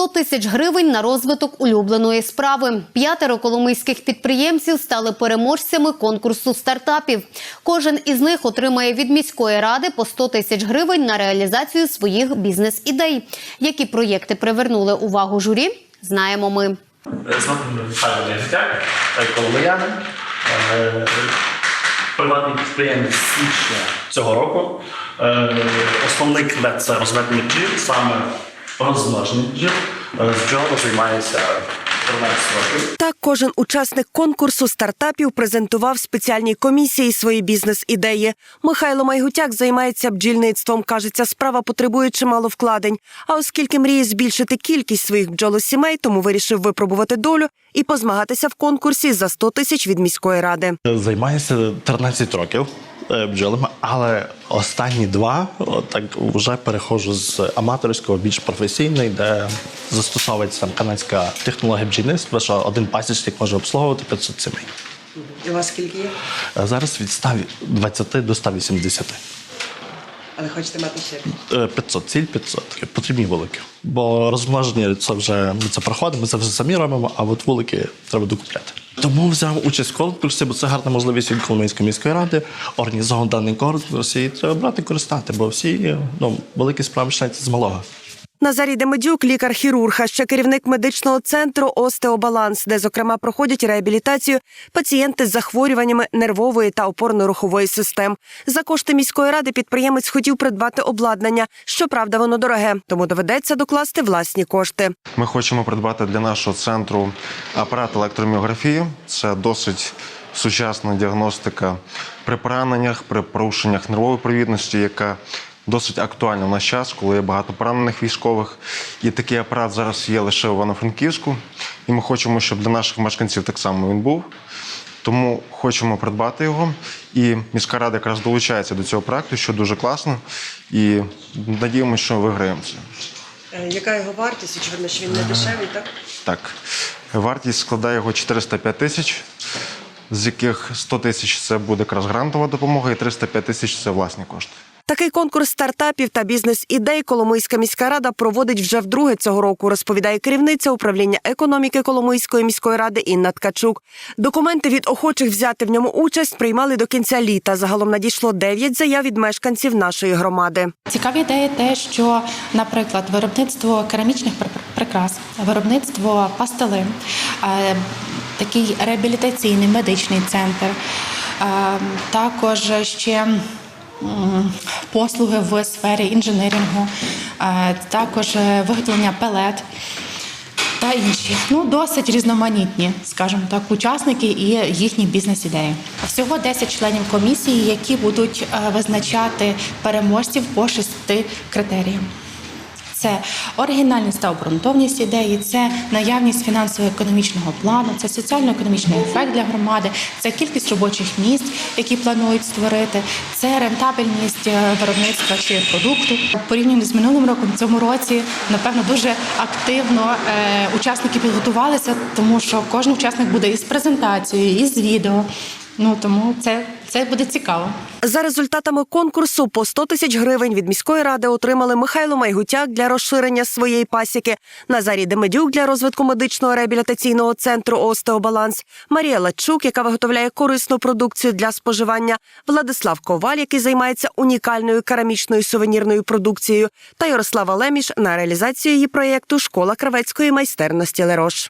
100 тисяч гривень на розвиток улюбленої справи. П'ятеро коломийських підприємців стали переможцями конкурсу стартапів. Кожен із них отримає від міської ради по 100 тисяч гривень на реалізацію своїх бізнес-ідей. Які проєкти привернули увагу журі, знаємо ми. Коломияни. Е, Приватний підприємець січня цього року. Е, Основний клет це розведення бджіл, саме розмноження. З бджолами займається 13 років. Так, кожен учасник конкурсу стартапів презентував спеціальній комісії свої бізнес-ідеї. Михайло Майгутяк займається бджільництвом. кажеться, справа потребує чимало вкладень. А оскільки мріє збільшити кількість своїх бджолосімей, тому вирішив випробувати долю і позмагатися в конкурсі за 100 тисяч від міської ради. Займаюся 13 років бджолами, але останні два так вже переходжу з аматорського більш професійний, де застосовується там канадська технологія бджільництва, що один пасічник може обслуговувати 500 сімей. І у вас скільки є? Зараз від 120 до 180. Але хочете мати ще? Е, 500, ціль 500. Потрібні вулики. Бо розмноження це вже ми це проходимо, ми це вже самі робимо, а от вулики треба докупляти. Тому взяв участь в конкурсі, бо це гарна можливість від Коломийської міської ради організовувати даний конкурс і треба брати користати, бо всі ну, великі справи починаються з малого. Назарій Демедюк, лікар-хірург, а ще керівник медичного центру Остеобаланс, де, зокрема, проходять реабілітацію пацієнти з захворюваннями нервової та опорно-рухової систем. За кошти міської ради підприємець хотів придбати обладнання. Щоправда, воно дороге, тому доведеться докласти власні кошти. Ми хочемо придбати для нашого центру апарат електроміографії. Це досить сучасна діагностика при пораненнях, при порушеннях нервової провідності, яка досить актуальна в наш час, коли є багато поранених військових. І такий апарат зараз є лише в Івано-Франківську. І ми хочемо, щоб для наших мешканців так само він був. Тому хочемо придбати його. І міська рада якраз долучається до цього проекту, що дуже класно. І надіємося, що виграємо це. Е, Яка його вартість? Очевидно, що він не дешевий, так? Так, вартість складає його 405 тисяч, з яких 100 тисяч це буде якраз грантова допомога, і 305 тисяч це власні кошти. Такий конкурс стартапів та бізнес-ідей Коломийська міська рада проводить вже вдруге цього року, розповідає керівниця управління економіки Коломийської міської ради Інна Ткачук. Документи від охочих взяти в ньому участь приймали до кінця літа. Загалом надійшло 9 заяв від мешканців нашої громади. Цікаві ідеї те, що, наприклад, виробництво керамічних пр- прикрас, виробництво пастили, е, такий реабілітаційний медичний центр, е, також ще послуги в сфері інженерингу, е, також е, виготовлення пелет. Та інші ну досить різноманітні, скажімо так, учасники і їхні бізнес-ідеї. Всього 10 членів комісії, які будуть е, визначати переможців по шести критеріям. Це оригінальність та обґрунтовність ідеї, це наявність фінансово-економічного плану, це соціально-економічний ефект для громади, це кількість робочих місць, які планують створити, це рентабельність е, виробництва чи продукту. Порівняно з минулим роком, цьому році, напевно, дуже активно е, учасники підготувалися, тому що кожен учасник буде із презентацією, із відео. Ну тому це, це буде цікаво. За результатами конкурсу по 100 тисяч гривень від міської ради отримали Михайло Майгутяк для розширення своєї пасіки, Назарій Демедюк для розвитку медичного реабілітаційного центру Остеобаланс, Марія Лачук, яка виготовляє корисну продукцію для споживання, Владислав Коваль, який займається унікальною керамічною сувенірною продукцією, та Ярослава Леміш на реалізацію її проєкту Школа кравецької майстерності Лерош.